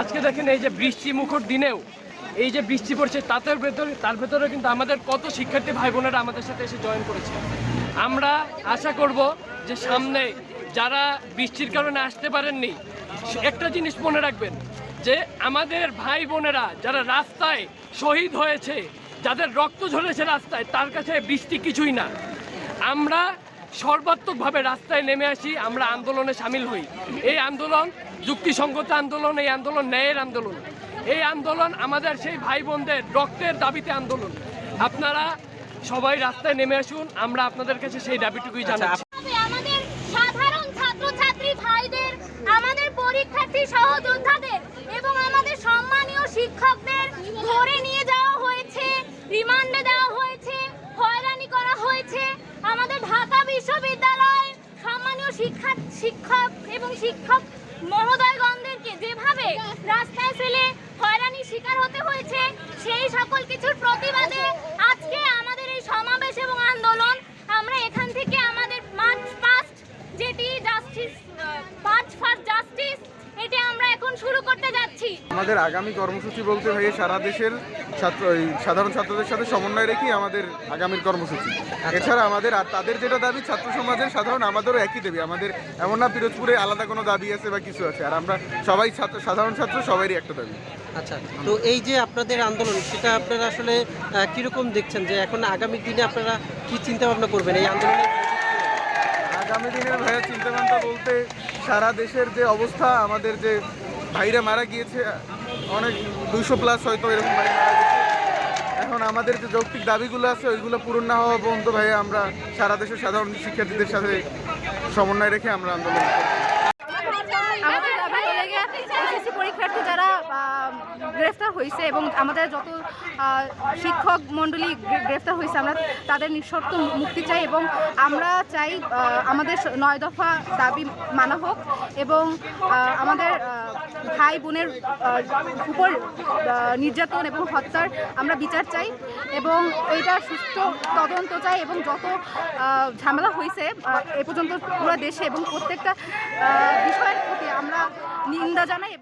আজকে দেখেন এই যে বৃষ্টি মুখর দিনেও, এই যে বৃষ্টি পড়ছে তাদের ভেতরে তার ভেতরে কিন্তু আমাদের কত শিক্ষার্থী ভাই বোনেরা আমাদের সাথে এসে জয়েন করেছে। আমরা আশা করব যে সামনে যারা বৃষ্টির কারণে আসতে পারেননি, একটা জিনিস মনে রাখবেন, যে আমাদের ভাই বোনেরা যারা রাস্তায় শহীদ হয়েছে, যাদের রক্ত ঝরেছে রাস্তায়, তার কাছে বৃষ্টি কিছুই না। আমরা সর্বাত্মকভাবে রাস্তায় নেমে আসি আমরা আন্দোলনে সামিল হই। এই আন্দোলন যুক্তিসঙ্গত আন্দোলন এই আন্দোলন ন্যায়ের আন্দোলন। এই আন্দোলন আমাদের সেই ভাই বোনদের রক্তের দাবিতে আন্দোলন। আপনারা সবাই রাস্তায় নেমে আসুন আমরা আপনাদের কাছে সেই দাবিটুকুই জানাচ্ছি। আমাদের সাধারণ ছাত্রছাত্রী ভাইদের আমাদের পরীক্ষার্থী সহযোদ্ধাদের এবং আমাদের সম্মানীয় শিক্ষকদের ধরে নিয়ে যাওয়া হয়েছে রিমান্ডে বিশ্ববিদ্যালয় সম্মানীয় শিক্ষা শিক্ষক এবং শিক্ষক মহোদয়গণদেরকে যেভাবে রাস্তায় ফেলে হয়রানির শিকার হতে হয়েছে, সেই সকল কিছুর প্রতিবাদে আজকে আমাদের এই সমাবেশ এবং আন্দোলন, আমরা এখান থেকে আমাদের মার্চ ফার্স্ট যেটি জাস্টিস মার্চ ফার্স্ট জাস্টিস এটি আমরা এখন শুরু করতে যাচ্ছি। আমাদের আগামী কর্মসূচি বলতে ভাই সারা দেশের ছাত্র এই সাধারণ ছাত্রদের সাথে সমন্বয় রেখেই আমাদের আগামীর কর্মসূচি। এছাড়া আমাদের আর তাদের যেটা দাবি ছাত্র সমাজের সাধারণ আমাদেরও একই দাবি। আমাদের এমন না পিরোজপুরে আলাদা কোনো দাবি আছে বা কিছু আছে। আর আমরা সবাই ছাত্র সাধারণ ছাত্র সবারই একটা দাবি। আচ্ছা তো এই যে আপনাদের আন্দোলন সেটা আপনারা আসলে কীরকম দেখছেন? যে এখন আগামী দিনে আপনারা কি চিন্তা ভাবনা করবেন এই আন্দোলনে আগামী দিনের ভাইয়া চিন্তাভাবনা বলতে সারা দেশের যে অবস্থা, আমাদের যে ভাইরা মারা গিয়েছে, অনেক দুশো প্লাস হয়তো এরকম ভাই মারা গেছে এখন আমাদের যে যৌক্তিক দাবিগুলো আছে, ওইগুলো পূরণ না হওয়া পর্যন্ত ভাইয়া আমরা সারা দেশের সাধারণ শিক্ষার্থীদের সাথে সমন্বয় রেখে আমরা আন্দোলন করব আমাদের দাবি হলে গিয়ে এসএসসি পরীক্ষার্থী যারা আহ, গ্রেফতার হয়েছে এবং আমাদের যত শিক্ষক মণ্ডলী গ্রেফতার হয়েছে, আমরা তাদের নিঃশর্ত মুক্তি চাই এবং আমরা চাই আমাদের নয় দফা দাবি মানা হোক এবং আমাদের ভাই বোনের উপর নির্যাতন এবং হত্যার আমরা বিচার চাই এবং এইটা সুস্থ তদন্ত চাই এবং যত ঝামেলা হয়েছে এ পর্যন্ত পুরো দেশে এবং প্রত্যেকটা বিষয়ের প্রতি আমরা নিন্দা জানাই